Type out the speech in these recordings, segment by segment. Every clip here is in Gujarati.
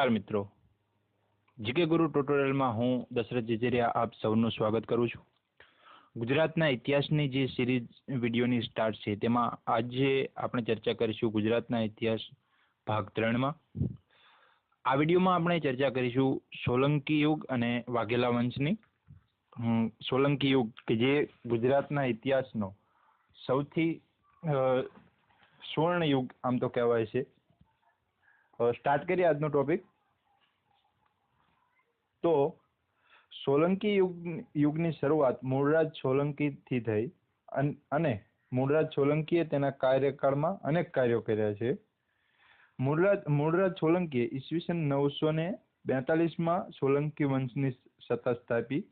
નમસ્કાર મિત્રો. જીકે ગુરુ ટ્યુટોરિયલમાં હું દશરથ જેજેરિયા આપ સૌનું સ્વાગત કરું છું. ગુજરાતના ઇતિહાસની જે સિરીઝ વિડીયોની સ્ટાર્ટ છે, તેમાં આજે આપણે ચર્ચા કરીશું ગુજરાતના ઇતિહાસ ભાગ ત્રણમાં. આ વિડીયોમાં આપણે ચર્ચા કરીશું સોલંકી યુગ અને વાઘેલા વંશની. સોલંકી યુગ કે જે ગુજરાતના ઇતિહાસનો સૌથી સુવર્ણ યુગ આમ તો કહેવાય છે. સ્ટાર્ટ કરીએ આજનો ટોપિક તો સોલંકી યુગ, યુગની શરૂઆત મૂળરાજ સોલંકીથી થઈ અને મૂળરાજ સોલંકીએ તેના કાર્યકાળમાં અનેક કાર્યો કર્યા છે. મૂળરાજ મૂળરાજ સોલંકીએ ઈસવીસન નવસો ને બેતાલીસમાં સોલંકી વંશની સત્તા સ્થાપી,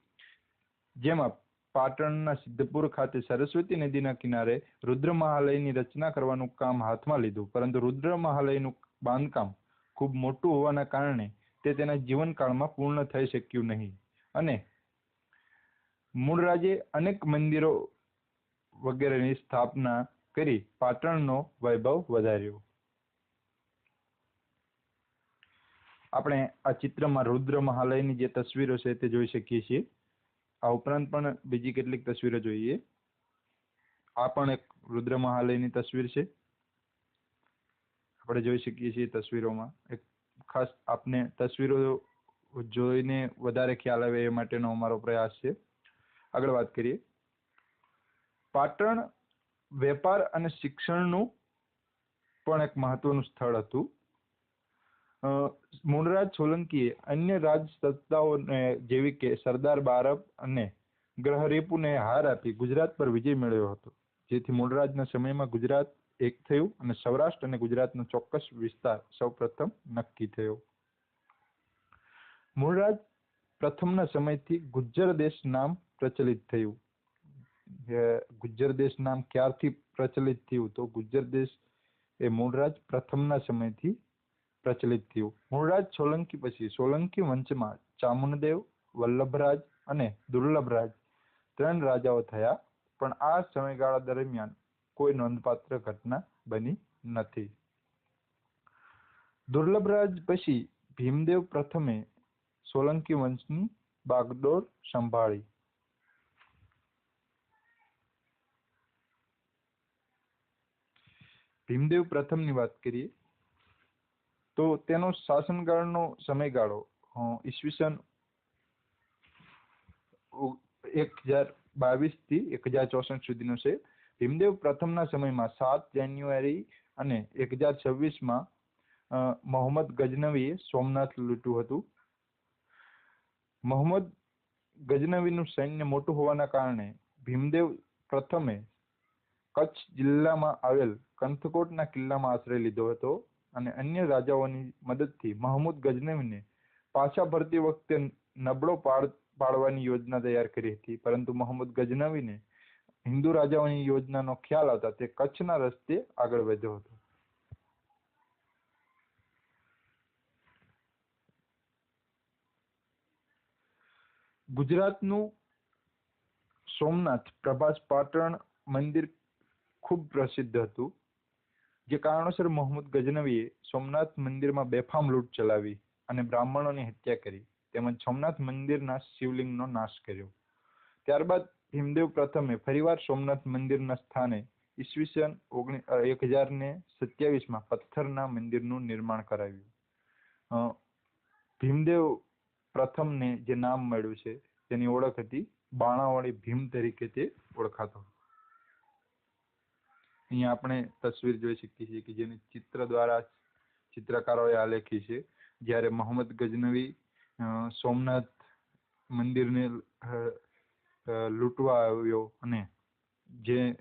જેમાં પાટણના સિદ્ધપુર ખાતે સરસ્વતી નદીના કિનારે રુદ્ર મહાલયની રચના કરવાનું કામ હાથમાં લીધું. પરંતુ રુદ્ર મહાલયનું બાંધકામ ખૂબ મોટું હોવાના કારણે તે તેના જીવનકાળમાં પૂર્ણ થઈ શક્યું નહીં. અને મૂળરાજે અનેક મંદિરો વગેરેની સ્થાપના કરી પાટણનો વૈભવ વધાર્યો. આપણે આ ચિત્રમાં રુદ્ર મહાલયની જે તસવીરો છે તે જોઈ શકીએ છીએ. આ ઉપરાંત પણ બીજી કેટલીક તસવીરો જોઈએ. આ પણ એક રુદ્ર મહાલયની તસવીર છે. આપણે જોઈ શકીએ છીએ તસવીરોમાં એક ખાસ આપને તસવીરો જોઈને વધારે ખ્યાલ આવે એ માટેનો અમારો પ્રયાસ છે. આગળ વાત કરીએ. પાટણ વેપાર અને શિક્ષણનું પણ એક મહત્વનું સ્થળ હતું. મૂળરાજ સોલંકીએ અન્ય રાજ સત્તાઓને જેવી કે સરદાર બારબ અને ગ્રહરેપુને હાર આપી ગુજરાત પર વિજય મેળવ્યો હતો. જેથી મૂળરાજના સમયમાં ગુજરાત એક થયું અને સૌરાષ્ટ્ર અને ગુજરાતનો ચોક્કસ વિસ્તાર સૌપ્રથમ નક્કી થયો. મૂળરાજ પ્રથમના સમયથી ગુજ્જર દેશ નામ પ્રચલિત થયું. ગુજ્જર દેશ નામ ક્યારથી પ્રચલિત થયું? તો ગુજ્જર દેશ એ મૂળરાજ પ્રથમના સમયથી પ્રચલિત થયું. મૂળરાજ સોલંકી પછી, સોલંકી વંશમાં ચામુંડદેવ, વલ્લભરાજ અને દુર્લભરાજ ત્રણ રાજાઓ થયા. પણ આ સમયગાળા દરમિયાન કોઈ નોંધપાત્ર ઘટના બની નથી. દુર્લભરાજ પછી ભીમદેવ પ્રથમે સોલંકી વંશની બાગડોર સંભાળી. ભીમદેવ પ્રથમની વાત કરીએ તો તેનો શાસનકાળનો સમયગાળો અ, ઈસવીસન ઉ- એક હજાર બાવીસથી એક હજાર ચોસઠ સુધીનો છે. ભીમદેવ પ્રથમના સમયમાં સાત જાન્યુઆરી અને એક હજાર છવ્વીસમાં મોહમ્મદ ગજનવીએ સોમનાથ લૂંટ્યું હતું. મોહમ્મદ ગજનવીનું સૈન્ય મોટું હોવાના કારણે ભીમદેવ પ્રથમે કચ્છ જિલ્લામાં આવેલ કંથકોટના કિલ્લામાં આશ્રય લીધો હતો અને અન્ય રાજાઓની મદદથી મહમૂદ ગજનવીને પાછા ભરતી વખતે નબળો પાડ પાડવાની યોજના તૈયાર કરી હતી. પરંતુ મોહમ્મદ ગજનવીને હિન્દુ રાજાઓની યોજનાનો ખ્યાલ આવતા તે કચ્છના રસ્તે આગળ વધ્યો હતો. ગુજરાતનું સોમનાથ પ્રભાસ પાટણ મંદિર ખૂબ પ્રસિદ્ધ હતું, જે કારણોસર મોહમ્મદ ગજનવીએ સોમનાથ મંદિરમાં બેફામ લૂંટ ચલાવી અને બ્રાહ્મણોની હત્યા કરી, તેમજ સોમનાથ મંદિરના શિવલિંગનો નાશ કર્યો. ત્યારબાદ ભીમદેવ પ્રથમે ફરીવાર સોમનાથ મંદિરના સ્થાને ઈસવીસન એક હજાર ને સત્યાવીસમાં પથ્થરના મંદિરનું નિર્માણ કરાવ્યું. ભીમદેવ પ્રથમને જે નામ મળ્યું છે તેની ઓળખ હતી બાણાવાળી ભીમ તરીકે તે ઓળખાતો. અહીંયા આપણે તસવીર જોઈ શકીએ છીએ કે જેની ચિત્ર દ્વારા ચિત્રકારોએ આલેખી છે. જ્યારે મોહમ્મદ ગજનવી સોમનાથ મંદિરને લૂંટવા આવ્યો અને જે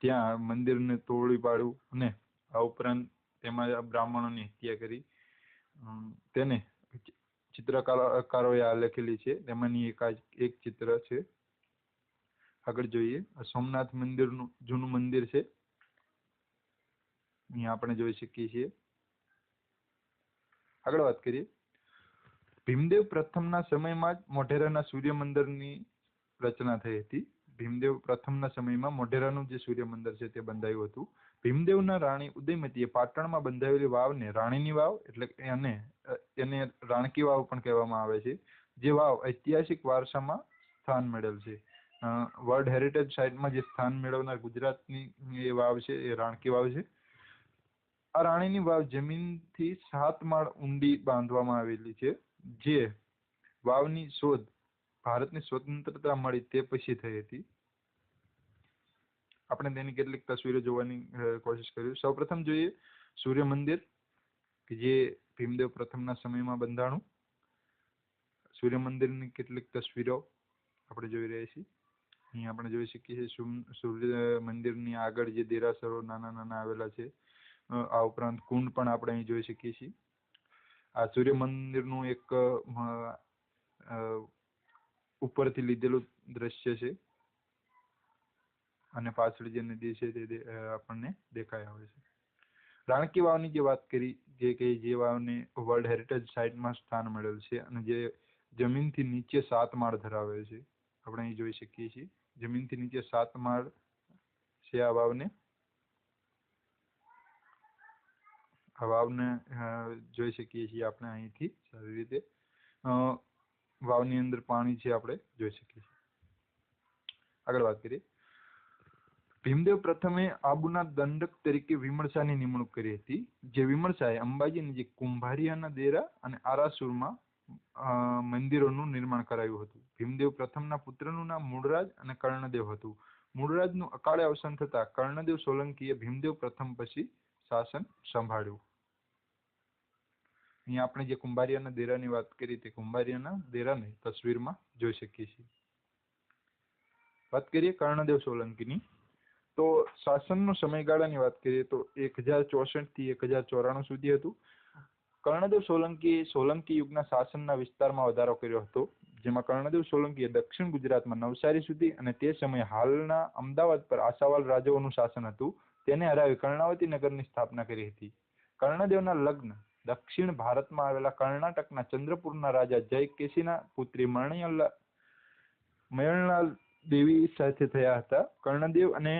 ત્યાં મંદિરને તોડી પાડ્યું અને આ ઉપરાંત તેમાં બ્રાહ્મણોની હત્યા કરી. તેને ચિત્રકારોએ આલેખેલી છે. તેમાંની એક આ એક ચિત્ર છે. આગળ જોઈએ. આ સોમનાથ મંદિરનું, જૂનું મંદિર છે. અહીંયા આપણે જોઈ શકીએ છીએ. આગળ વાત કરીએ. ભીમદેવ પ્રથમના સમયમાં જ મોઢેરાના સૂર્ય મંદિરની રચના થઈ હતી. ભીમદેવ પ્રથમના સમયમાં મોઢેરાનું જે સૂર્ય મંદિર છે તે બંધાયું હતું. ભીમદેવના રાણી ઉદયમતીએ પાટણમાં બંધાવેલી વાવને રાણીની વાવ એટલે એને એને રાણકી વાવ પણ કહેવામાં આવે છે. જે વાવ ઐતિહાસિક વારસામાં સ્થાન મેળવેલ છે. વર્લ્ડ હેરિટેજ સાઇટમાં જે સ્થાન મેળવનાર ગુજરાતની એ વાવ છે, એ રાણકી વાવ છે. આ રાણીની વાવ જમીનથી સાત માળ ઊંડી બાંધવામાં આવેલી છે. જે વાવની શોધ ભારતની સ્વતંત્રતા મળી તે પછી થઈ હતી. આપણે તેની કેટલીક તસવીરો જોવાની કોશિશ કરી સૌપ્રથમ જોઈએ સૂર્ય મંદિર, કે જે ભીમદેવ પ્રથમના સમયમાં બંધાણું. સૂર્ય મંદિરની કેટલીક તસવીરો આપણે જોઈ રહ્યા છીએ. અહીં આપણે જોઈ શકીએ છીએ સૂર્ય મંદિરની આગળ જે દેરાસરો નાના નાના આવેલા છે આ ઉપરાંત કુંડ પણ આપણે અહીં જોઈ શકીએ છીએ. આ સૂર્ય મંદિરનું એક ઉપરથી લીધેલું દ્રશ્ય છે. અને પાછળ જે નદી છે તે આપણને દેખાય આવે છે. રાણકી વાવની જે વાત કરી, જે કે જે વાવને વર્લ્ડ હેરિટેજ સાઇટમાં સ્થાન મળેલ છે અને જે જમીનથી નીચે સાત માળ ધરાવે છે. આપણે અહીં જોઈ શકીએ છીએ. જમીનથી નીચે સાત માળ છે આ વાવને. આ વાવને જોઈ શકીએ છીએ આપણે અહીંથી સારી રીતે. વાવની અંદર પાણી છે આપણે જોઈ શકીએ છીએ. આગળ વાત કરીએ. ભીમદેવ પ્રથમે આબુના દંડક તરીકે વિમળસાની નિમણૂક કરી હતી, જે વિમળસાએ અંબાજી નજીક કુંભારિયાના દેરા અને આરાસુરમાં મંદિરોનું નિર્માણ કરાવ્યું હતું. ભીમદેવ પ્રથમના પુત્રનું નામ મૂળરાજ અને કર્ણદેવ હતું. મૂળરાજનું અકાળે અવસાન થતા કર્ણદેવ સોલંકીએ ભીમદેવ પ્રથમ પછી શાસન સંભાળ્યું. અહીંયા આપણે જે કુંભારિયાના દેરાની વાત કરી તે કુંભારિયાના દેરાને તસવીરમાં જોઈ શકીએ છીએ. વાત કરીએ કર્ણદેવ સોલંકીની. તો શાસનનો સમયગાળાની વાત કરીએ તો એક હજાર ચોસઠથી એક હજાર ચોરાણું સુધી હતું. કર્ણદેવ સોલંકીએ સોલંકી યુગના શાસનના વિસ્તારમાં વધારો કર્યો હતો, જેમાં કર્ણદેવ સોલંકીએ દક્ષિણ ગુજરાતમાં નવસારી સુધી અને તે સમયે હાલના અમદાવાદ પર આશાવાલ રાજાઓનું શાસન હતું, તેને હરાવી કર્ણાવતી નગરની સ્થાપના કરી હતી. કર્ણદેવના લગ્ન દક્ષિણ ભારતમાં આવેલા કર્ણાટકના ચંદ્રપુરના રાજા જયકેશીના પુત્રી મણિયલ્લા મયણલાલ દેવી સાથે થયા હતા. કર્ણદેવ અને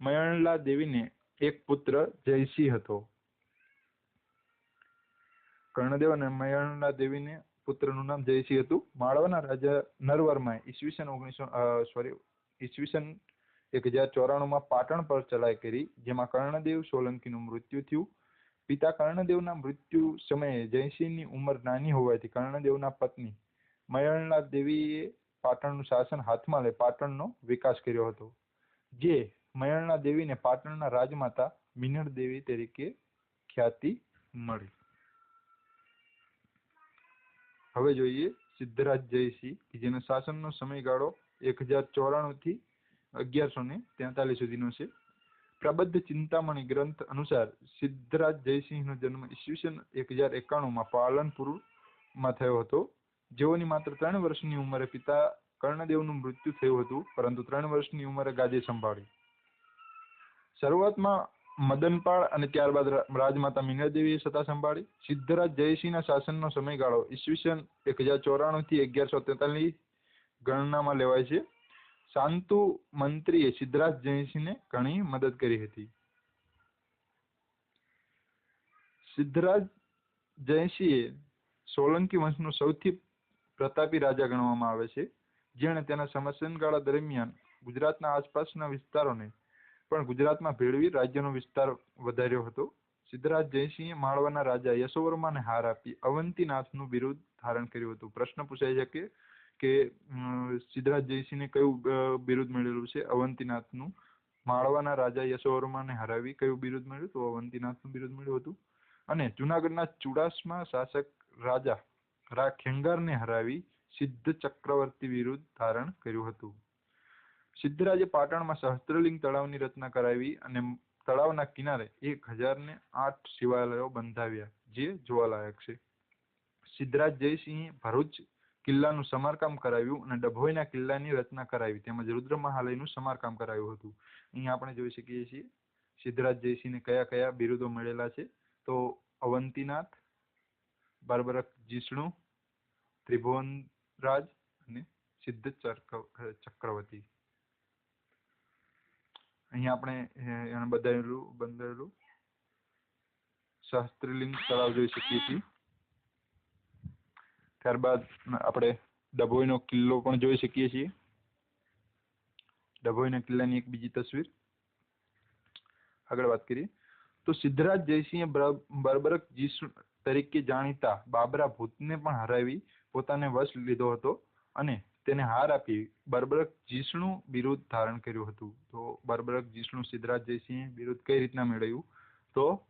મયણલા દેવીને એક પુત્ર જયસિંહ હતો. કર્ણદેવ અને મયણલા દેવીને પુત્રનું નામ જયસિંહ હતું. માળવાના રાજા નરવર્માએ ઈસવીસન ઓગણીસો સોરી, ઈસવીસન એક હજાર ચોરાણુંમાં પાટણ પર ચડાઈ કરી, જેમાં કર્ણદેવ સોલંકીનું મૃત્યુ થયું. પિતા કર્ણદેવના મૃત્યુ સમયે જયસિંહની ઉંમર નાની હોવાથી કર્ણદેવના પત્ની મયણલા દેવીએ પાટણનું શાસન હાથમાં લઈ પાટણનો વિકાસ કર્યો હતો. જે મયણલા દેવીને પાટણના રાજમાતા મિનળ દેવી તરીકે ખ્યાતિ મળી. હવે જોઈએ સિદ્ધરાજ જયસિંહ કે જેનો શાસનનો સમયગાળો એક હજાર ચોરાણું થી અગિયારસો ને તેતાલીસ સુધીનો છે. પ્રબદ્ધ ચિંતામણી ગ્રંથ અનુસાર સિદ્ધરાજ જયસિંહનો જન્મ ઈસવીસન એક હજાર એકાણુંમાં પાલનપુરમાં થયો હતો. જેઓની માત્ર ત્રણ વર્ષની ઉંમરે પિતા કર્ણદેવનું મૃત્યુ થયું હતું, પરંતુ ત્રણ વર્ષની ઉંમરે ગાદી સંભાળી. શરૂઆતમાં મદનપાળ અને ત્યારબાદ રાજમાતા મીનાદેવીએ સત્તા સંભાળી. સિદ્ધરાજ જયસિંહના શાસનનો સમયગાળો ઈસવીસન એક હજાર ચોરાણું થી અગિયારસો તેતાલીસ ગણનામાં લેવાય છે. શાંતુ મંત્રીએ સિદ્ધરાજ જયસિંહને ઘણી મદદ કરી હતી. સિદ્ધરાજ જયસિંહએ સોલંકી વંશનો સૌથી પ્રતાપી રાજા ગણવામાં આવે છે, જેણે તેના સમસનગાળા દરમિયાન ગુજરાતના આસપાસના વિસ્તારોને પણ ગુજરાતમાં ભેળવી રાજ્યનો વિસ્તાર વધાર્યો હતો. સિદ્ધરાજ જયસિંહે માળવાના રાજા યશોવર્માને હાર આપી અવંતીનાથનું બિરુદ ધારણ કર્યું હતું. પ્રશ્ન પૂછાય છે કે કે સિદ્ધરાજ જયસિંહને કયું બિરુદ મળેલું છે? અવંતીનાથનું. માળવાના રાજા યશોવર્માને હરાવી કયું બિરુદ મળ્યું? તો અવંતીનાથનું બિરુદ મળ્યું હતું. અને જુનાગઢના ચુડાસમા શાસક રાજા રા ખેંગારને હરાવી સિદ્ધ ચક્રવર્તી વિરુદ્ધ ધારણ કર્યું હતું. સિદ્ધરાજે પાટણમાં સહસ્ત્રલિંગ તળાવની રચના કરાવી અને તળાવના કિનારે એક હજાર ને આઠ શિવાલયો બંધાવ્યા, જે જોવાલાયક છે. સિદ્ધરાજ જયસિંહ ભરૂચ કિલ્લાનું સમારકામ કરાવ્યું અને ડભોઈના કિલ્લાની રચના કરાવી. તેમજ રુદ્ર મહાલયનું સમારકામ કરાવ્યું હતું. અહીંયા આપણે જોઈ શકીએ છીએ, સિદ્ધરાજ જયસિંહને કયા કયા બિરુદો મળેલા છે? તો અવંતીનાથ, બારબરક જિષ્ણુ, ત્રિભુવનરાજ અને સિદ્ધ ચક્ર- ચક્રવર્તી. અહીંયા આપણે એને બંધાયેલું બંધાયેલું સહસ્ત્રલિંગ તળાવ જોઈ શકીએ છીએ. ત્યારબાદ આપણે ડભોઈનો કિલ્લો પણ જોઈ શકીએ છીએ. ડભોઈના કિલ્લાની એક બીજી તસવીર. આગળ વાત કરીએ. તો સિદ્ધરાજ જયસિંહે બર- બર્બરક જીસુ તરીકે જાણીતા બાબરા ભૂતને પણ હરાવી પોતાને વશ લીધો હતો અને તેને હાર આપી બર્બરક જીષ્ણુ બિરુદ ધારણ કર્યું હતું. તો બર્બરક જીષ્ણુ સિદ્ધરાજ જયસિંહે બિરુદ કઈ રીતના મેળવ્યું? તો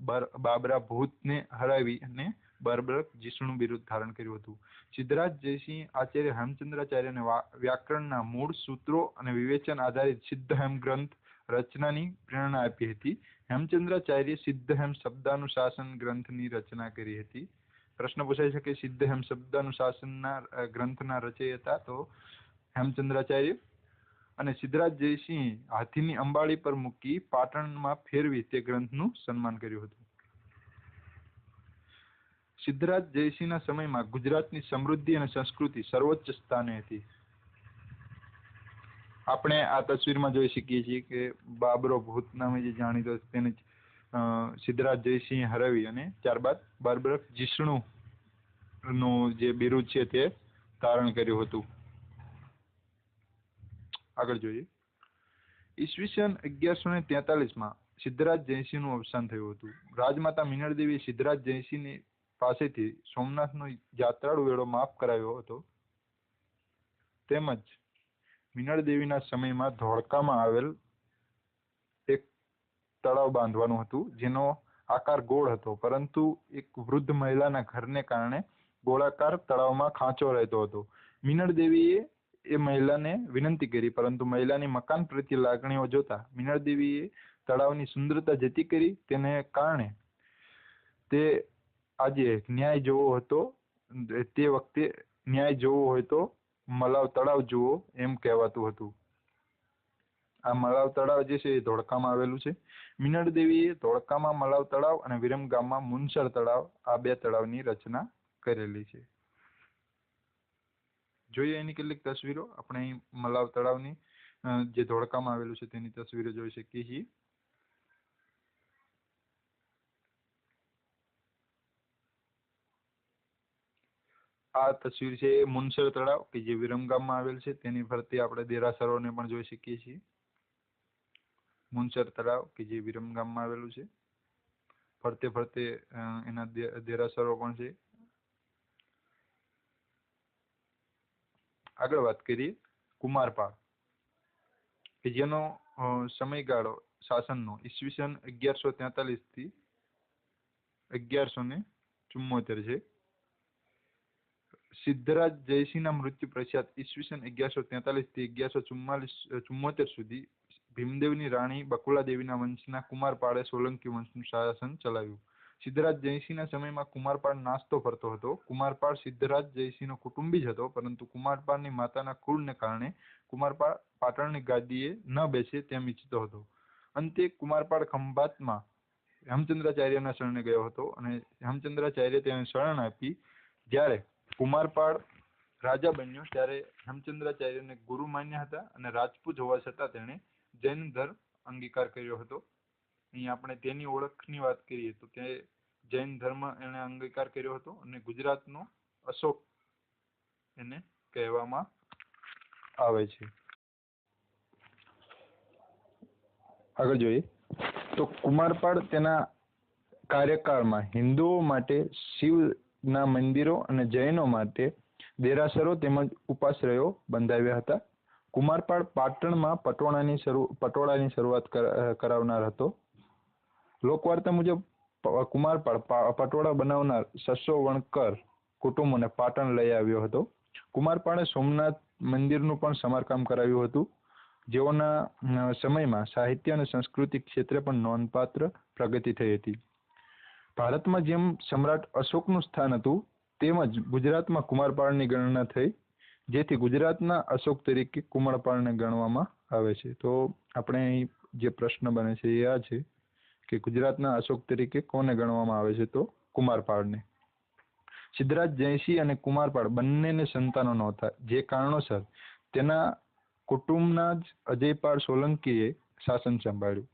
બર- બાબરા ભૂતને હરાવી અને બર્બરક જીષ્ણુ બિરુદ ધારણ કર્યું હતું. સિદ્ધરાજ જયસિંહ આચાર્ય હેમચંદ્રાચાર્યને વ્યાકરણના મૂળ સૂત્રો અને વિવેચન આધારિત સિદ્ધહેમ ગ્રંથ રચનાની પ્રેરણા આપી હતી. હેમચંદ્રાચાર્ય સિદ્ધહેમ શબ્દાનુશાસન ગ્રંથની રચના કરી હતી. પ્રશ્ન પૂછાય છે કે સિદ્ધહેમ શબ્દાનુશાસનના ગ્રંથના રચયતા તો હેમચંદ્રાચાર્ય? અને સિદ્ધરાજ જયસિંહ હાથીની અંબાળી પર મૂકી પાટણમાં ફેરવી તે ગ્રંથનું સન્માન કર્યું હતું. સિદ્ધરાજ જયસિંહના સમયમાં ગુજરાતની સમૃદ્ધિ અને સંસ્કૃતિ સર્વોચ્ચ સ્થાને હતી. આપણે આ તસવીરમાં જોઈ શકીએ છીએ કે બાબરો ભૂત નામે જે જાણીતો તેને સિદ્ધરાજ જયસિંહ હરાવી અને ત્યારબાદ બારબરક જિષ્ણુ નું જે બિરુદ છે તે ધારણ કર્યું હતું. આગળ જોઈએ. ઈસવીસન અગિયારસો ને તેતાલીસમાં સિદ્ધરાજ જયસિંહનું અવસાન થયું હતું. રાજમાતા મિનળદેવી સિદ્ધરાજ જયસિંહની પાસેથી સોમનાથનો યાત્રાળુ વેળો માફ કરાવ્યો હતો. તેમજ મિનળદેવીના સમયમાં ધોળકામાં આવેલ એક તળાવ બાંધવાનું હતું, જેનો આકાર ગોળ હતો, પરંતુ એક વૃદ્ધ મહિલાના ઘરને કારણે ગોળાકાર તળાવમાં ખાંચો રહેતો હતો. મિનળ દેવીએ એ મહિલાને વિનંતી કરી, પરંતુ મહિલાની મકાન પ્રત્યે લાગણીઓ જોતા મિનળ દેવીએ તળાવની સુંદરતા જતી કરી, તેને કારણે તે આજે ન્યાય જોવો હતો, તે વખતે ન્યાય જોવો હોય તો મલાવ તળાવ જુઓ એમ કહેવાતું હતું. આ મલાવ તળાવ જે છે એ ધોળકામાં આવેલું છે. મિનળ દેવીએ ધોળકામાં મલાવ તળાવ અને વિરમ ગામમાં મુનસર તળાવ આ બે તળાવની રચના કરેલી છે. જોઈએ એની કેટલીક તસવીરો. આપણે મલાવ તળાવની જે ધોળકામાં આવેલું છે તેની તસવીરો જોઈ શકીએ છીએ. આ તસવીર છે એ મુનસર તળાવ, કે જે વિરમગામમાં આવેલ છે. તેની ફરતે આપણે દેરાસરોને પણ જોઈ શકીએ છીએ. મુનસર તળાવ, કે જે વિરમગામમાં આવેલું છે. ફરતે ફરતે એના દે- દેરાસરો પણ છે. આગળ વાત કરીએ કુમારપાળ, કે જેનો સમયગાળો શાસનનો ઈસવીસન અગિયારસો તેતાલીસથી અગિયારસો ને ચુમ્મોતેર છે. સિદ્ધરાજ જયસિંહના મૃત્યુ પશ્ચાત ઈસવીસન અગિયારસો તેતાલીસથી અગિયારસો ચુમ્માલીસ ચુમ્મોતેર સુધી ભીમદેવની રાણી બકુલાદેવીના વંશના કુમારપાળે સોલંકી વંશનું શાસન ચલાવ્યું. સિદ્ધરાજ જયસિંહના સમયમાં કુમારપાળ નાસ્તો ફરતો હતો. કુમારપાળ સિદ્ધરાજ જયસિંહનો કુટુંબી જ હતો, પરંતુ કુમારપાળની માતાના કુળને કારણે કુમારપાળ પાટણની ગાદીએ ન બેસે તેમ ઈચ્છતો હતો. અંતે કુમારપાળ ખંભાતમાં હેમચંદ્રાચાર્યના શરણે ગયો હતો અને હેમચંદ્રાચાર્ય તેને શરણ આપી. જ્યારે કુમારપાળ રાજા બન્યો ત્યારે હેમચંદ્રાચાર્યને ગુરુ માન્યા હતા અને રાજપૂત હોવા છતાં તેણે જૈન ધર્મ અંગીકાર કર્યો હતો. અહીં આપણે તેની ઓળખની વાત કરીએ તો તે જૈન ધર્મ એને અંગીકાર કર્યો હતો અને ગુજરાતનો અશોક એને કહેવામાં આવે છે. આગળ જોઈએ. તો કુમારપાળ તેના કાર્યકાળમાં હિન્દુઓ માટે શિવના મંદિરો અને જૈનો માટે દેરાસરો તેમજ ઉપાશ્રયો બંધાવ્યા હતા. કુમારપાળ પાટણમાં પટોળાની શરૂ, પટોળાની શરૂઆત કર- કરાવનાર હતો. લોકવાર્તા મુજબ કુમારપાળ પટોળા બનાવનાર સસો વણકર કુટુંબોને પાટણ લઈ આવ્યો હતો. કુમારપાળે સોમનાથ મંદિરનું પણ સમારકામ કરાવ્યું હતું. જેઓના સમયમાં સાહિત્ય અને સંસ્કૃતિ ક્ષેત્રે પણ નોંધપાત્ર પ્રગતિ થઈ હતી. ભારતમાં જેમ સમ્રાટ અશોકનું સ્થાન હતું, તેમજ ગુજરાતમાં કુમારપાળની ગણના થઈ, જેથી ગુજરાતના અશોક તરીકે કુમારપાળને ગણવામાં આવે છે. તો આપણે અહીં જે પ્રશ્ન બને છે એ આ છે કે ગુજરાતના અશોક તરીકે કોને ગણવામાં આવે છે? તો કુમારપાળને. સિદ્ધરાજ જયસિંહ અને કુમારપાળ બંનેને સંતાનો નહોતા. જે કારણોસર તેના કુટુંબના જ અજયપાળ સોલંકીએ શાસન સંભાળ્યું.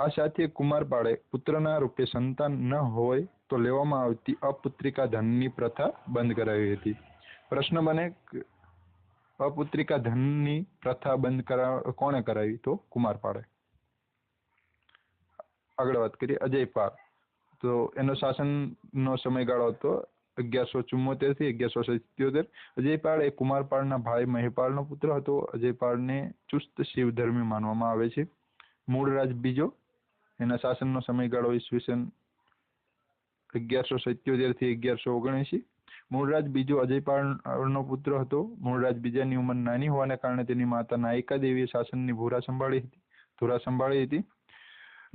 આ સાથે કુમારપાળે પુત્રના રૂપે સંતાન ન હોય તો લેવામાં આવતી અપુત્રિકા ધનની પ્રથા બંધ કરાવી હતી. પ્રશ્ન બને અપુત્રિકા ધનની પ્રથા બંધ કરા, કોણે કરાવી તો કુમારપાળે આગળ વાત કરીએ અજયપાળ તો એનો શાસનનો સમયગાળો હતો અગિયારસો ચુમ્મોતેરથી અગિયારસો સિત્યોતેર. અજયપાળ એ કુમારપાળના ભાઈ મહેપાળનો પુત્ર હતો. અજયપાળને ચુસ્ત શિવ ધર્મી માનવામાં આવે છે. મૂળરાજ બીજો એના શાસનનો સમયગાળો ઈસવીસન અગિયારસો સિત્યોતેરથી અગિયારસો ઓગણએંશી. મૂળરાજ બીજો અજયપાળનો પુત્ર હતો. મૂળરાજ બીજાની ઉંમર નાની હોવાને કારણે તેની માતા નાયિકા દેવીએ શાસનની ભૂરા સંભાળી હતી, ધુરા સંભાળી હતી.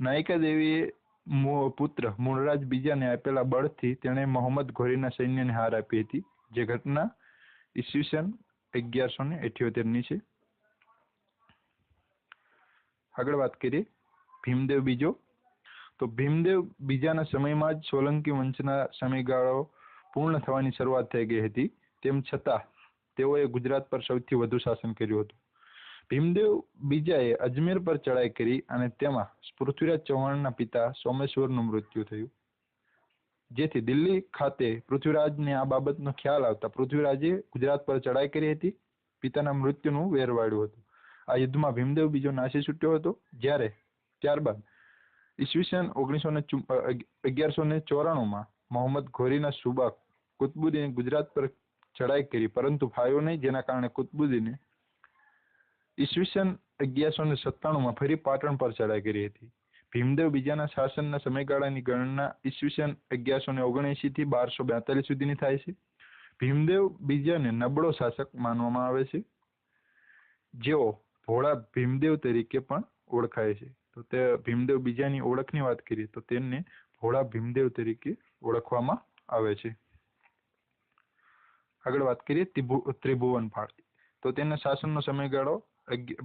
નાયિકા દેવીએ પુત્ર મૂળરાજ બીજાને આપેલા બળથી તેણે મોહમ્મદ ઘોરીના સૈન્યને હાર આપી હતી. જે ઘટના ઈસવીસન અગિયારસો ને અઠ્યોતેરની છે. આગળ વાત કરીએ. ભીમદેવ બીજો. તો ભીમદેવ બીજાના સમયમાં જ સોલંકી વંશના સમયગાળો પૂર્ણ થવાની શરૂઆત થઈ ગઈ હતી. તેમ છતાં તેઓએ ગુજરાત પર સૌથી વધુ શાસન કર્યું હતું. ભીમદેવ બીજાએ અજમેર પર ચડાઈ કરી અને તેમાં પૃથ્વીરાજ ચૌહાણના પિતા સોમેશ્વરનું મૃત્યુ થયું. જેથી દિલ્હી ખાતે પૃથ્વીરાજને આ બાબતનો ખ્યાલ આવતા પૃથ્વીરાજે ગુજરાત પર ચડાઈ કરી હતી. પિતાના મૃત્યુનું વેરવાડ્યું હતું. આ યુદ્ધમાં ભીમદેવ બીજો નાસી છૂટ્યો હતો. જ્યારે ત્યારબાદ ઈસવીસન ઓગણીસો ને અગિયારસો ને ચોરાણુંમાં મોહમ્મદ ઘોરીના સુબા કુતબુદ્દીને ગુજરાત પર ચડાઈ કરી, પરંતુ ફાયો નહીં, જેના કારણે કુતબુદ્દીને ઈસવીસન અગિયારસો ને સત્તાણુંમાં ફરી પાટણ પર ચડાઈ કરી હતી. ભીમદેવ બીજાના શાસનના સમયગાળાની ગણના ઈસવીસન અગિયારસો ને ઓગણએંશી થી બારસો બેતાલીસ સુધીની થાય છે. ભીમદેવ બીજાને નબળો શાસક માનવામાં આવે છે, જેઓ ભોળા ભીમદેવ તરીકે પણ ઓળખાય છે. તો તે ભીમદેવ બીજાની ઓળખની વાત કરીએ, તો તેમને ભોળા ભીમદેવ તરીકે ઓળખવામાં આવે છે. આગળ વાત કરીએ ત્રિભુવન ફાળ. તો તેના શાસનનો સમયગાળો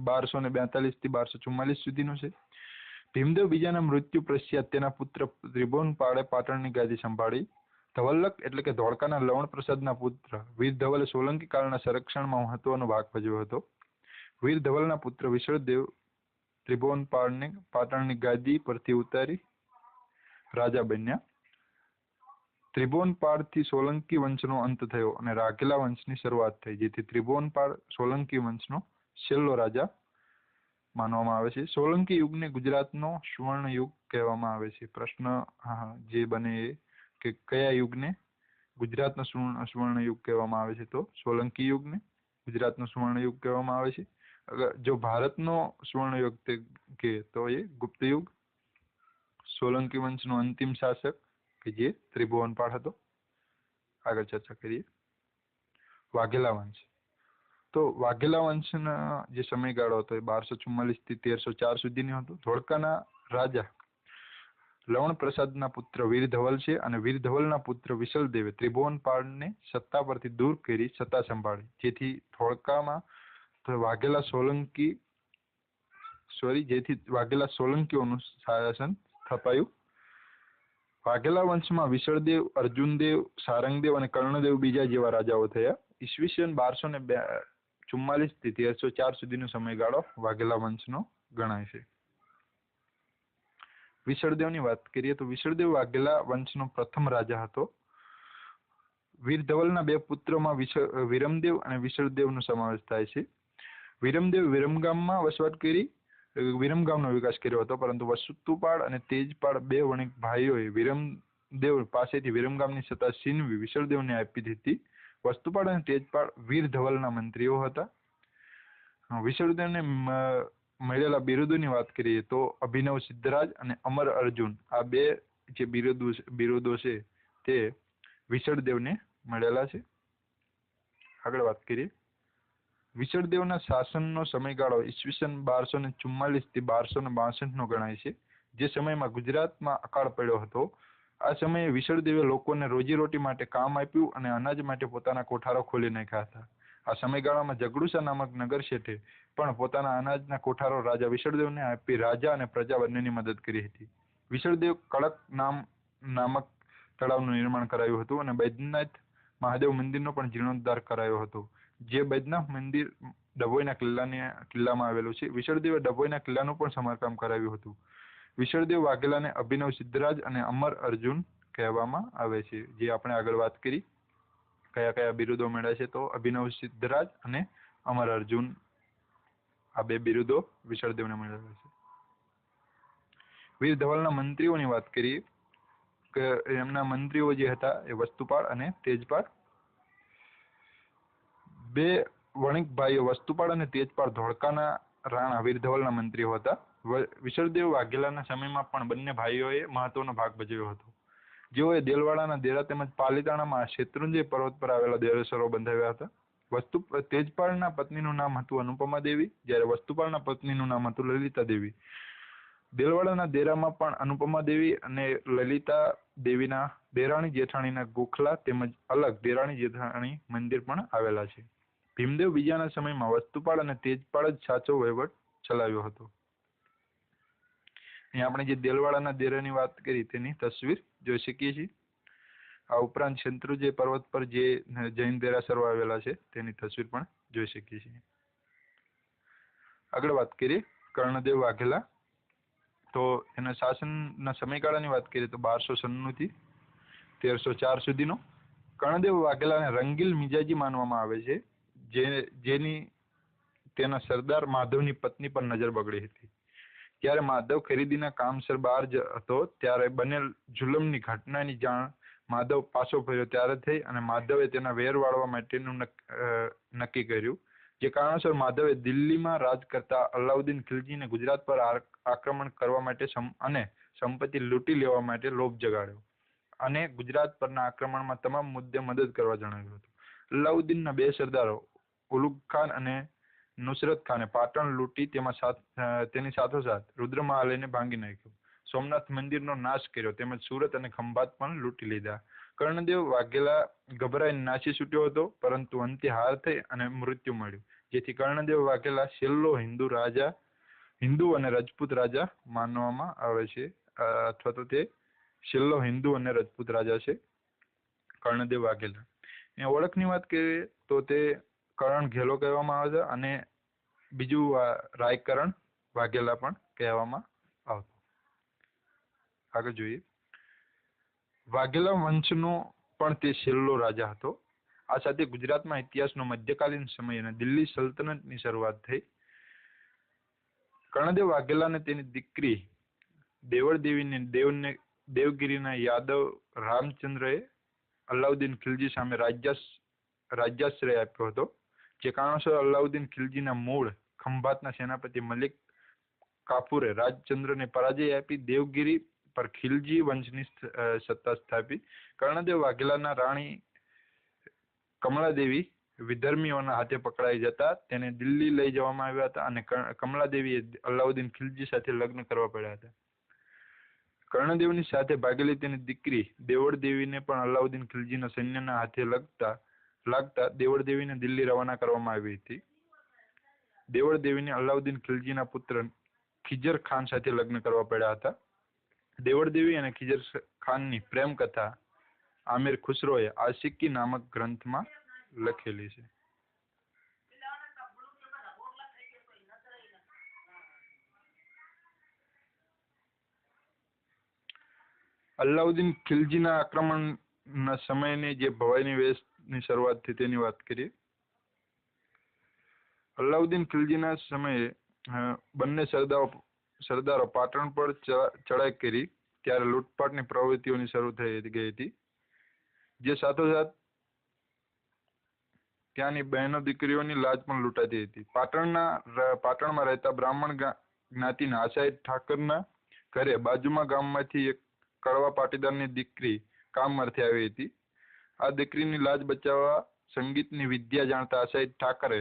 બારસો ને બેતાલીસથી બારસો ચુમ્માલીસ સુધીનો છે. ભીમદેવ બીજાના મૃત્યુ પશ્ચાત તેના પુત્ર ત્રિભુવનપાળે પાટણની ગાદી સંભાળી. ધવલ્લક એટલે કે ધોળકાના લવણ પ્રસાદના પુત્ર. વીર ધવલે સોલંકી કાળના સંરક્ષણમાં મહત્વનો ભાગ ભજવ્યો હતો. વીર ધવલના પુત્ર વિશળદેવ ત્રિભુવનપાળને પાટણની ગાદી પરથી ઉતારી રાજા બન્યા. ત્રિભુવનપાળથી સોલંકી વંશનો અંત થયો અને રાઘેલા વંશની શરૂઆત થઈ, જેથી ત્રિભુવનપાળ સોલંકી વંશનો છેલ્લો રાજા માનવામાં આવે છે. સોલંકી યુગને ગુજરાતનો સુવર્ણ યુગ કહેવામાં આવે છે. પ્રશ્ન, હા, જે બને એ કે કયા યુગને? ગુજરાતનો સુવર્ણ સુવર્ણ યુગ કહેવામાં આવે છે તો સોલંકી યુગને ગુજરાતનો સુવર્ણ યુગ કહેવામાં આવે છે. જો ભારતનો સુવર્ણ યુગ તે કે તો એ ગુપ્ત યુગ સોલંકી વંશનો અંતિમ શાસક કે જે ત્રિભુવનપાળ હતો. આગળ ચર્ચા કરીએ. વાઘેલા વંશ. તો વાઘેલા વંશના જે સમયગાળો હતો એ બારસો ચુમ્માલીસથી તેરસો ચાર સુધીનો હતો. ધોળકાના રાજા લવણ પ્રસાદના પુત્ર વીર ધવલ છે અને વીર ધવલના પુત્ર વિશલદેવે ત્રિભુવનપાળને સત્તા પરથી દૂર કરી સત્તા સંભાળી. જેથી ધોળકામાં વાઘેલા સોલંકી સોરી જેથી વાઘેલા સોલંકીઓનું શાસન સ્થપાયું. વાઘેલા વંશમાં વિશળદેવ, અર્જુનદેવ, સારંગદેવ અને કર્ણદેવ બીજા જેવા રાજાઓ થયા. ઈસવીસન બારસો ને બે, ચુમ્માલીસથી તેરસો ચાર સુધીનો સમયગાળો વાઘેલા વંશનો ગણાય છે. વિશળદેવની વાત કરીએ તો વિશળદેવ વાઘેલા વંશનો પ્રથમ રાજા હતો. વીર ધવલના બે પુત્રોમાં વિરમદેવ અને વિશળદેવનો સમાવેશ થાય છે. વિરમદેવ વિરમગામમાં વસવાટ કરી વિરમગામનો વિકાસ કર્યો હતો, પરંતુ વસ્તુપાળ અને તેજપાળ બે વણિક ભાઈઓએ વિરમદેવ પાસેથી વિરમગામની સત્તા છીનવી વિશળદેવને આપી દીધી. વસ્તુપાળ અને તેજપાળ વીર ધવલના મંત્રીઓ હતા. વિશળદેવને મ- મળેલા બિરુદોની વાત કરીએ તો અભિનવ સિદ્ધરાજ અને અમર અર્જુન, આ બે જે બિરુદો બિરુદો છે તે વિશળદેવને મળેલા છે. આગળ વાત કરીએ. વિશળદેવના શાસનનો સમયગાળો ઈસવીસન બારસો ને ચુમ્માલીસથી બારસો ને બાસઠ નો ગણાય છે, જે સમયમાં ગુજરાતમાં અકાળ પડ્યો હતો. આ સમયે વિશળદેવે લોકોને રોજીરોટી માટે કામ આપ્યું અને અનાજ માટે પોતાના કોઠારો ખોલી નાખ્યા હતા. આ સમયગાળામાં જગડુસા નામક નગર શેઠે પણ પોતાના અનાજના કોઠારો રાજા વિશળદેવને આપી રાજા અને પ્રજા બંનેની મદદ કરી હતી. વિશળદેવ કડક નામ, નામક તળાવનું નિર્માણ કરાયું હતું અને બૈદ્યનાથ મહાદેવ મંદિરનો પણ જીર્ણોદ્ધાર કરાયો હતો. જે બૈદ્યનાથ મંદિર ડભોઈના કિલ્લાને, કિલ્લામાં આવેલું છે. વિશળદેવે ડભોઈના કિલ્લાનું પણ સમારકામ કરાવ્યું હતું. વિશળદેવ વાઘેલાને અભિનવ સિદ્ધરાજ અને અમર અર્જુન કહેવામાં આવે છે. જે આપણે આગળ વાત કરી, કયા કયા બિરુદો મળ્યા છે તો અભિનવ સિદ્ધરાજ અને અમર અર્જુન, આ બે બિરુદો વિશળદેવને મળેલા છે. વીર ધવલના મંત્રીઓની વાત કરીએ, કે એમના મંત્રીઓ જે હતા એ વસ્તુપાળ અને તેજપાળ બે વણિક ભાઈઓ વસ્તુપાળ અને તેજપાળ ધોળકાના રાણા વીર ધવલના મંત્રીઓ હતા. વિશળદેવ વાઘેલાના સમયમાં પણ બંને ભાઈઓએ મહત્વનો ભાગ ભજવ્યો હતો. જેઓએ દેલવાડાના દેરા તેમજ પાલીતાણામાં શેત્રુંજય પર્વત પર આવેલા દેરેસરો બંધાવ્યા હતા. વસ્તુ, તેજપાળના પત્નીનું નામ હતું અનુપમા દેવી, જ્યારે વસ્તુપાળના પત્નીનું નામ હતું લલિતા દેવી. દેલવાડાના દેરામાં પણ અનુપમા દેવી અને લલિતા દેવીના દેરાણી જેઠાણીના ગોખલા તેમજ અલગ દેરાણી જેઠાણી મંદિર પણ આવેલા છે. ભીમદેવ બીજાના સમયમાં વસ્તુપાળ અને તેજપાળ જ સાચો વહીવટ ચલાવ્યો હતો. અહીંયા આપણે જે દેલવાડાના દેરાની વાત કરી તેની તસવીર જોઈ શકીએ છીએ. આ ઉપરાંત શંત્રુજય પર્વત પર જે જૈન દેરાસરો આવેલા છે તેની તસવીર પણ જોઈ શકીએ છીએ. આગળ વાત કરીએ કર્ણદેવ વાઘેલા. તો એના શાસનના સમયગાળાની વાત કરીએ તો બારસો સન્નુથી તેરસો ચાર સુધીનો કર્ણદેવ વાઘેલાને રંગીલ મિજાજી માનવામાં આવે છે. જે, જેની, તેના સરદાર માધવની પત્ની પર નજર બગડી હતી. જ્યારે માધવ ખરીદીના કામસર બહાર હતો. ત્યારે બનેલ જુલમની ઘટનાની જાણ માધવ પાછો ફર્યો ત્યારે થઈ અને માધવે તેના વેર વાળવા માટેનું નક્કી કર્યું. જે કારણોસર માધવે દિલ્હીમાં રાજ કરતા અલાઉદ્દીન ખિલજીને ગુજરાત પર આક્રમણ કરવા માટે અને સંપત્તિ લૂંટી લેવા માટે લોભ જગાડ્યો. અને ગુજરાત પરના આક્રમણમાં તમામ મુદ્દે મદદ કરવા જણાવ્યું હતું. અલાઉદ્દીનના બે સરદારો ઉલુગ ખાન અને નુસરત ખાને પાટણ લૂંટી તેની સાથોસાથ રુદ્રમહાલયને ભાંગી નાખ્યું. સોમનાથ મંદિરનો નાશ કર્યો. તેમજ સુરત અને ખંભાત પણ લૂંટી લીધા. કર્ણદેવ વાઘેલા ગભરાઈને નાસી છૂટ્યો હતો, પરંતુ અંતે હાર થઈ અને મૃત્યુ મળ્યું. જેથી કર્ણદેવ વાઘેલા છેલ્લો હિન્દુ રાજા, હિન્દુ અને રજપૂત રાજા માનવામાં આવે છે. અથવા તો તે છેલ્લો હિન્દુ અને રજપૂત રાજા છે કર્ણદેવ વાઘેલા. ઓળખની વાત કરીએ તો તે કરણ ઘેલો કહેવામાં આવે છે અને બીજું રાયકરણ વાઘેલા પણ કહેવામાં આવતું. આગળ જોઈએ. વાઘેલા વંશનો પણ તે છેલ્લો રાજા હતો. આ સાથે ગુજરાતમાં ઇતિહાસનો મધ્યકાલીન સમય અને દિલ્હી સલ્તનતની શરૂઆત થઈ. કર્ણદેવ વાઘેલા અને તેની દીકરી દેવળદેવીને દેવને, દેવગીરીના યાદવ રામચંદ્રએ અલાઉદ્દીન ખિલજી સામે રાજ્ય રાજ્યાશ્રય આપ્યો હતો. જે કારણોસર અલાઉદ્દીન ખિલજીના મૂળ ખંભાતના સેનાપતિ મલિક કાફુરે રાજચંદ્રને પરાજય આપી દેવગીરી પર ખિલજી વંશની સત્તા સ્થાપી. કર્ણદેવ વાઘેલાના રાણી કમળાદેવી વિધર્મીઓના હાથે પકડાઈ જતા તેને દિલ્હી લઈ જવામાં આવ્યા હતા અને કમલાદેવીએ અલાઉદ્દીન ખિલજી સાથે લગ્ન કરવા પડ્યા હતા. કર્ણદેવની સાથે ભાગેલી તેની દીકરી દેવળ દેવીને પણ અલાઉદ્દીન ખિલજીના સૈન્યના હાથે લગતા લાગતા દેવળ દેવીને દિલ્હી રવાના કરવામાં આવી હતી. દેવળ દેવીને અલાઉદ્દીન ખિલજીના પુત્ર ખિજર ખાન સાથે લગ્ન કરવા પડ્યા હતા. દેવળદેવી અને ખિજર ખાનની પ્રેમ કથા આમિર ખુસરોએ આશિકી નામક ગ્રંથમાં લખેલી છે. અલાઉદ્દીન ખિલજીના આક્રમણના સમયની જે ભવાઈની વેશની શરૂઆતથી તેની વાત કરીએ. અલાઉદ્દીન ખિલજીના સમયે બંને સરદારો સરદારો પાટણ પર ચડાઈ કરી ત્યારે લૂંટપાટની પ્રવૃત્તિઓની શરૂ થઈ ગઈ હતી. જે સાથોસાથ ત્યાંની બહેનો દીકરીઓની લાજ પણ લૂંટાતી હતી. પાટણના પાટણમાં રહેતા બ્રાહ્મણ જ્ઞાતિના આશાઈ ઠાકરના ઘરે બાજુમાં ગામમાંથી એક કડવા પાટીદારની દીકરી કામ અર્થે આવી હતી. આ દીકરીની લાજ બચાવવા સંગીતની વિદ્યા જાણતા આશાઈ ઠાકરે,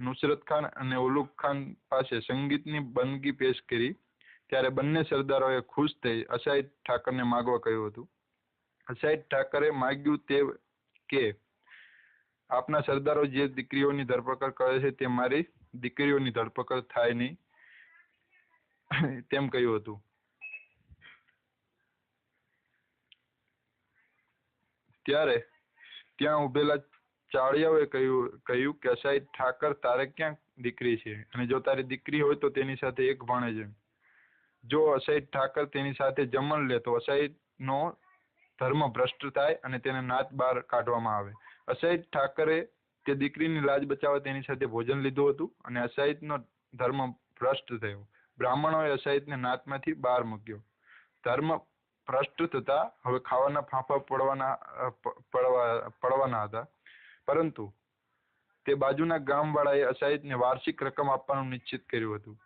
નુસરત ખાન અને ઉલુગ ખાન પાસે સંગીતની બંદગી પેશ કરી, ત્યારે બંને સરદારોએ ખુશ થઈ અસાઈદ ઠાકરને માગવા કહ્યું હતું. અસાઈદ ઠાકરે માગ્યું તે કે, આપના સરદારો જે દીકરીઓની ધરપકડ કરે છે તે મારી દીકરીઓની ધરપકડ થાય નહીં, તેમ કહ્યું હતું. ત્યારે ત્યાં ઉભેલા ચાળિયાઓએ કહ્યું કહ્યું કે અસાઈ ઠાકર, તારે ક્યાં દીકરી છે? અને જો તારી દીકરી હોય તો તેની સાથે એક ભાણે જો અસાઈ ઠાકર તેની સાથે જમણ લે, તો અસાઈ નો ધર્મ ભ્રષ્ટ થાય અને તેને નાત બહાર કાઢવામાં આવે. અસાઈ ઠાકરે તે દીકરીની લાજ બચાવવા તેની સાથે ભોજન લીધું હતું અને અસાહિતનો ધર્મ ભ્રષ્ટ થયો. બ્રાહ્મણોએ અસાહિતને નાતમાંથી બહાર મૂક્યો. ધર્મ ભ્રષ્ટ હતા. હવે ખાવાના ફાંફા પડવાના પડવા, પડવાના હતા. પરંતુ તે બાજુના ગામવાળાએ અસાહિતને વાર્ષિક રકમ આપવાનું નિશ્ચિત કર્યું હતું.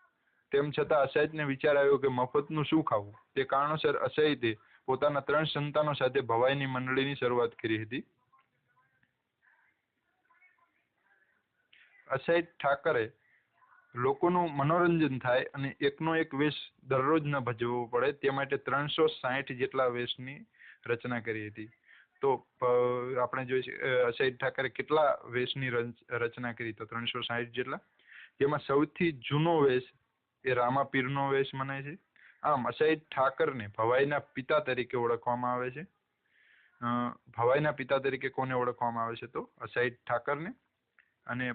તેમ છતાં અસાહિતને વિચાર આવ્યો કે મફતનું શું ખાવું? તે કારણોસર અસાહિતે પોતાના ત્રણ સંતાનો સાથે ભવાઈની મંડળીની શરૂઆત કરી હતી. અસાહિત ઠાકરે લોકોનું મનોરંજન થાય અને એકનો એક વેશ દરરોજ ન ભજવવો પડે, તે માટે ત્રણસો સાહીઠ જેટલા વેશની રચના કરી હતી. તો આપણે જોઈ છે ઠાકરે કેટલા વેશની રચના કરી તો ત્રણસો સાહીઠ જેટલા? જેમાં સૌથી જૂનો વેશ એ રામાપીરનો વેશ મનાય છે. આમ અસાહિત ઠાકરને ભવાઈના પિતા તરીકે ઓળખવામાં આવે છે. ભવાઈના પિતા તરીકે કોને ઓળખવામાં આવે છે તો? અસાહિત ઠાકરને. અને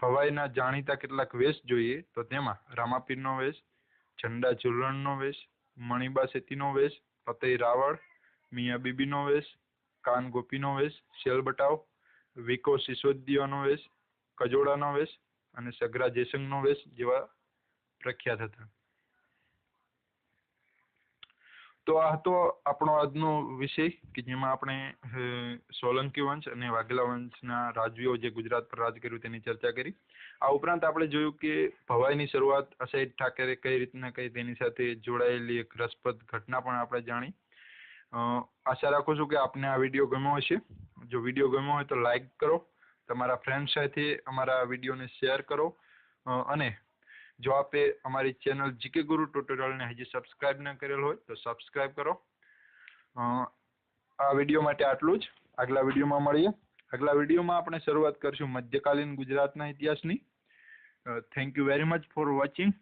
ભવાઈના જાણીતા કેટલાક વેશ જોઈએ તો તેમાં રામાપીરનો વેશ, ઝંડા ઝુલણનો વેશ, મણિબા શેતીનો વેશ ફતેહ રાવળ, મિયા બીબીનો વેશ, કાન ગોપીનો વેશ શેલ બટાવ, વિકો સિસોદિયાનો વેશ, કજોડાનો વેશ અને સગરા જયસંગનો વેશ જેવા પ્રખ્યાત હતા. તો આ હતો આપણો આજનો વિષય કે જેમાં આપણે સોલંકી વંશ અને વાઘેલા વંશના રાજવીઓ જે ગુજરાત પર રાજ કર્યું તેની ચર્ચા કરી. આ ઉપરાંત આપણે જોયું કે ભવાઈની શરૂઆત અસૈદ ઠાકરે કઈ રીતના કઈ તેની સાથે જોડાયેલી એક રસપ્રદ ઘટના પણ આપણે જાણી. આશા રાખું છું કે આપને આ વીડિયો ગમ્યો હશે. જો વીડિયો ગમ્યો હોય તો લાઈક કરો. તમારા ફ્રેન્ડ સાથે અમારા વિડીયોને શેર કરો. અને જો આપે અમારી ચેનલ જીકે ગુરુ ટ્યુટોરિયલને હજી સબસ્ક્રાઇબ ન કરેલ હોય, તો સબસ્ક્રાઇબ કરો. આ વીડિયો માટે આટલું જ. આગલા વિડીયોમાં મળીએ. આગલા વિડીયોમાં આપણે શરૂઆત કરશું મધ્યકાલીન ગુજરાતના ઇતિહાસની. Thank you very much for watching